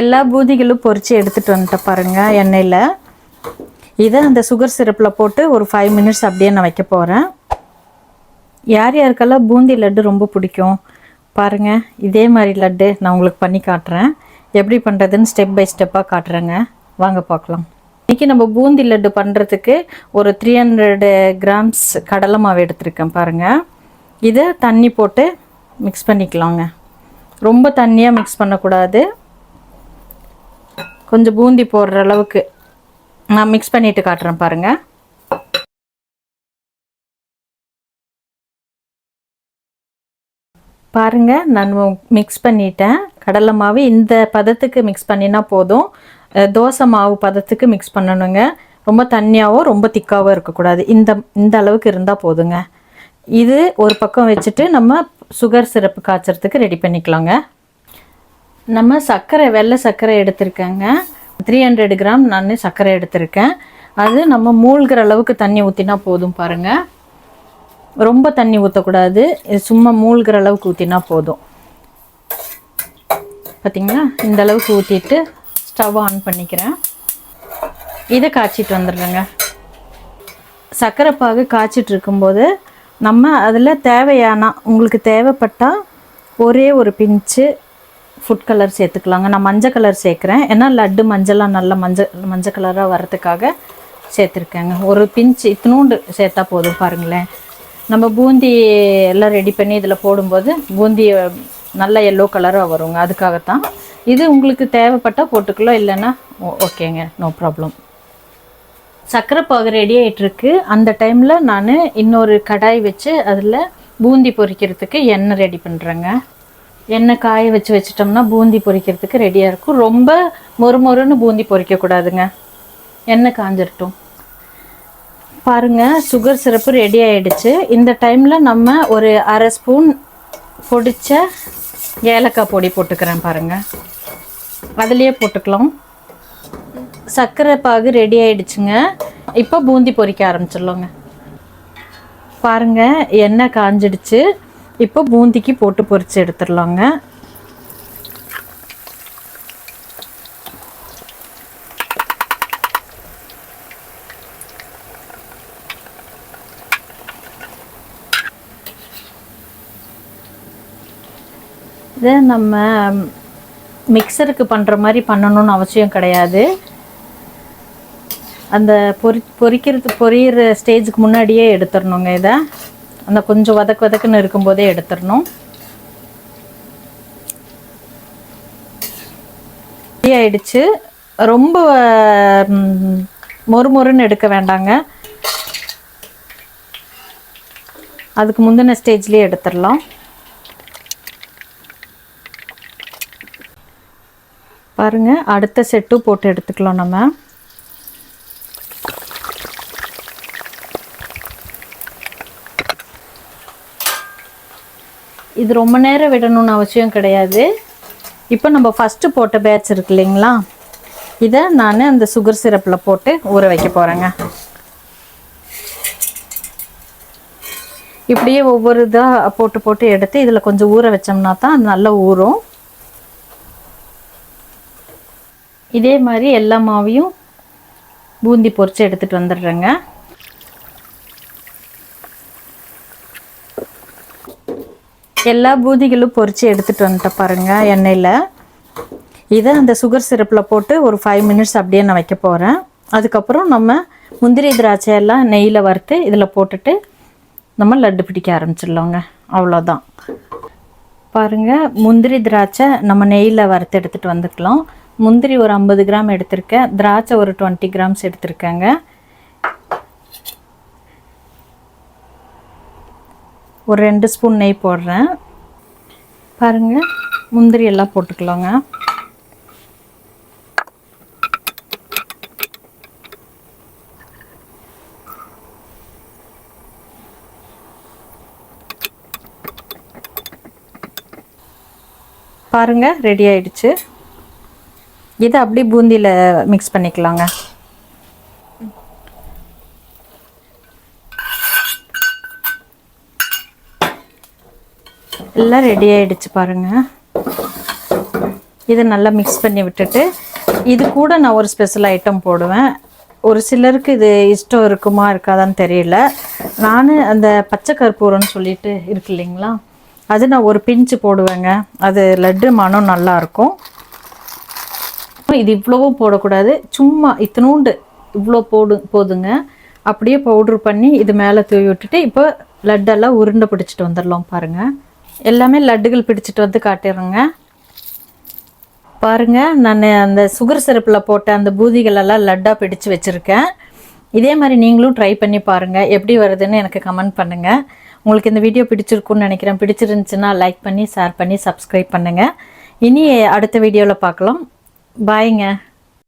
எல்லா பூதிகளும் பொறிச்சு எடுத்துகிட்டு வந்துட்டேன் பாருங்கள் எண்ணெயில். இதை அந்த சுகர் சிரப்பில் போட்டு ஒரு ஃபைவ் மினிட்ஸ் அப்படியே நான் வைக்க போகிறேன் யார் யாருக்கெல்லாம் பூந்தி லட்டு ரொம்ப பிடிக்கும் பாருங்கள் இதே மாதிரி லட்டு நான் உங்களுக்கு பண்ணி காட்டுறேன். எப்படி பண்ணுறதுன்னு ஸ்டெப் பை ஸ்டெப்பாக காட்டுறேங்க. வாங்க பார்க்கலாம். இன்றைக்கி நம்ம பூந்தி லட்டு பண்ணுறதுக்கு ஒரு த்ரீ ஹண்ட்ரடு கிராம்ஸ் கடலை மாவு எடுத்திருக்கேன் பாருங்கள் இதை தண்ணி போட்டு மிக்ஸ் பண்ணிக்கலாங்க. ரொம்ப தண்ணியாக மிக்ஸ் பண்ணக்கூடாது. கொஞ்சம் பூந்தி போடுற அளவுக்கு. நான் மிக்ஸ் பண்ணிட்டு காட்டுறேன் பாருங்கள் பாருங்க நான் மிக்ஸ் பண்ணிட்டேன். கடலை மாவு இந்த பதத்துக்கு மிக்ஸ் பண்ணினா போதும். தோசை மாவு பதத்துக்கு மிக்ஸ் பண்ணணுங்க. ரொம்ப தண்ணியாகவும் ரொம்ப திக்காவோ இருக்கக்கூடாது. இந்த இந்த அளவுக்கு இருந்தால் போதுங்க. இது ஒரு பக்கம் வச்சுட்டு நம்ம சுகர் சிரப்பு காய்ச்சறதுக்கு ரெடி பண்ணிக்கலாங்க. நம்ம சர்க்கரை வெள்ளை சர்க்கரை எடுத்திருக்கேங்க. த்ரீ ஹண்ட்ரட் கிராம் நான் சர்க்கரை எடுத்திருக்கேன். அது நம்ம மூழ்கிற அளவுக்கு தண்ணி ஊற்றினா போதும் பாருங்கள் ரொம்ப தண்ணி ஊற்றக்கூடாது இது சும்மா மூழ்கிற அளவுக்கு ஊற்றினா போதும். பார்த்திங்களா இந்த அளவுக்கு ஊற்றிட்டு ஸ்டவ் ஆன் பண்ணிக்கிறேன். இதை காய்ச்சிட்டு வந்துடுறேங்க சர்க்கரை பாகு காய்ச்சிட்டு இருக்கும்போது நம்ம அதில் தேவையானா உங்களுக்கு தேவைப்பட்டால் ஒரே ஒரு பிஞ்சு ஃபுட் கலர் சேர்த்துக்கலாங்க. நான் மஞ்சள் கலர் சேர்க்குறேன். ஏன்னா லட்டு மஞ்சளாக நல்லா மஞ்சள் மஞ்சள் கலராக வரத்துக்காக சேர்த்துருக்கேங்க. ஒரு பிஞ்ச் இத்தினூண்டு சேர்த்தா போதும் பாருங்களேன். நம்ம பூந்தி எல்லாம் ரெடி பண்ணி இதில் போடும்போது பூந்தி நல்ல எல்லோ கலராக வருங்க. அதுக்காகத்தான். இது உங்களுக்கு தேவைப்பட்டால் போட்டுக்கலாம். இல்லைன்னா ஓ- ஓகேங்க. நோ ப்ராப்ளம் சர்க்கரை பாகு ரெடி ஆகிட்டுருக்கு அந்த டைமில் நான் இன்னொரு கடாய் வச்சு அதில் பூந்தி பொரிக்கிறதுக்கு எண்ணெய் ரெடி பண்ணுறேங்க எண்ணெய் காய வச்சு வச்சிட்டோம்னா பூந்தி பொரிக்கிறதுக்கு ரெடியாக இருக்கும். ரொம்ப மொறு மொறுன்னு பூந்தி பொரிக்கக்கூடாதுங்க எண்ணெய் காஞ்சிடட்டும் பாருங்க சுகர் சிரப்பு ரெடி ஆகிடுச்சு இந்த டைமில் நம்ம ஒரு அரை ஸ்பூன் பொடித்த ஏலக்காய் பொடி போட்டுக்கிறேன் பாருங்கள் அதுலேயே போட்டுக்கலாம். சர்க்கரை பாகு ரெடி ஆகிடுச்சுங்க இப்போ பூந்தி பொரிக்க ஆரம்பிச்சிடலோங்க. பாருங்க எண்ணெய் காஞ்சிடுச்சு. இப்போ பூந்திக்கு போட்டு பொரிச்சு எடுத்துடலாங்க. இதை நம்ம மிக்சருக்கு பண்ணுற மாதிரி பண்ணணும்னு அவசியம் கிடையாது. அந்த பொரி பொறிக்கிறது பொரியிற ஸ்டேஜுக்கு முன்னாடியே எடுத்துடணுங்க இதை. அந்த கொஞ்சம் வதக்கு வதக்குன்னு இருக்கும்போதே எடுத்துடணும். ரெடி ஆயிடுச்சு. ரொம்ப மொறுமொறுன்னு மொறு மொறுன்னு எடுக்க வேண்டாங்க. அதுக்கு முந்தின ஸ்டேஜ்லேயே எடுத்துடலாம். பாருங்க அடுத்த செட்டும் போட்டு எடுத்துக்கலாம் நம்ம. இது ரொம்ப நேரம் விடணும்னு அவசியம் கிடையாது. இப்போ நம்ம ஃபஸ்ட்டு போட்ட பேட்ச் இருக்கு இல்லைங்களா? இதை நான் அந்த சுகர் சிரப்பில் போட்டு ஊற வைக்க போகிறேங்க இப்படியே ஒவ்வொரு இதாக போட்டு போட்டு எடுத்து இதில் கொஞ்சம் ஊற வச்சோம்னா தான் அது நல்லா ஊறும். இதே மாதிரி எல்லா மாவையும் பூந்தி பொறிச்சு எடுத்துகிட்டு வந்துடுறேங்க. எல்லா பூந்திகளும் பொறிச்சு எடுத்துகிட்டு வந்துட்டேன் பாருங்கள் எண்ணெயில். இதை அந்த சுகர் சிரப்பில் போட்டு ஒரு ஃபைவ் மினிட்ஸ் அப்படியே நான் வைக்க போகிறேன் அதுக்கப்புறம் நம்ம முந்திரி திராட்சை எல்லாம் நெய்யில் வறுத்து இதில் போட்டுட்டு நம்ம லட்டு பிடிக்க ஆரம்பிச்சிடலாங்க. அவ்வளோதான் பாருங்கள் முந்திரி திராட்சை நம்ம நெய்யில் வறுத்து எடுத்துகிட்டு வந்துக்கலாம். முந்திரி ஒரு ஐம்பது கிராம் எடுத்திருக்கேன். திராட்சை ஒரு டுவெண்ட்டி கிராம்ஸ் எடுத்திருக்கேங்க. ஒரு ரெண்டு ஸ்பூன் நெய் போடுறேன். பாருங்கள் முந்திரி எல்லாம் போட்டுக்கலாங்க. பாருங்க ரெடி ஆயிடுச்சு. இதை அப்படியே பூந்தியில் மிக்ஸ் பண்ணிக்கலாங்க. எல்லாம் ரெடி ஆகிடுச்சு பாருங்க. இதை நல்லா மிக்ஸ் பண்ணி விட்டுட்டு இது கூட நான் ஒரு ஸ்பெஷல் ஐட்டம் போடுவேன். ஒரு சிலருக்கு இது இஷ்டம் இருக்குமா இருக்காதான்னு தெரியல. நான் அந்த பச்சை கற்பூரம்னு சொல்லிட்டு இருக்கு இல்லைங்களா? அது நான் ஒரு பிஞ்சு போடுவேங்க. அது லட்டு மனம் நல்லாயிருக்கும் இது இவ்வளவும் போடக்கூடாது. சும்மா இத்தினூண்டு இவ்வளோ போடு போதுங்க. அப்படியே பவுட்ரு பண்ணி இது மேலே தூவி விட்டுட்டு இப்போ லட்டெல்லாம் உருண்டை பிடிச்சிட்டு வந்துடலாம் பாருங்கள் எல்லாமே லட்டுகள் பிடிச்சிட்டு வந்து காட்டிடுறேங்க. பாருங்க நான் அந்த சுகர் சிரப்பில் போட்ட அந்த பூதிகளெல்லாம் லட்டாக பிடிச்சு வச்சுருக்கேன். இதே மாதிரி நீங்களும் ட்ரை பண்ணி பாருங்கள் எப்படி வருதுன்னு எனக்கு கமெண்ட் பண்ணுங்கள் உங்களுக்கு இந்த வீடியோ பிடிச்சிருக்குன்னு நினைக்கிறேன். பிடிச்சிருந்துச்சுன்னா லைக் பண்ணி ஷேர் பண்ணி சப்ஸ்கிரைப் பண்ணுங்கள் இனி அடுத்த வீடியோவில் பார்க்கலாம். பாய்ங்க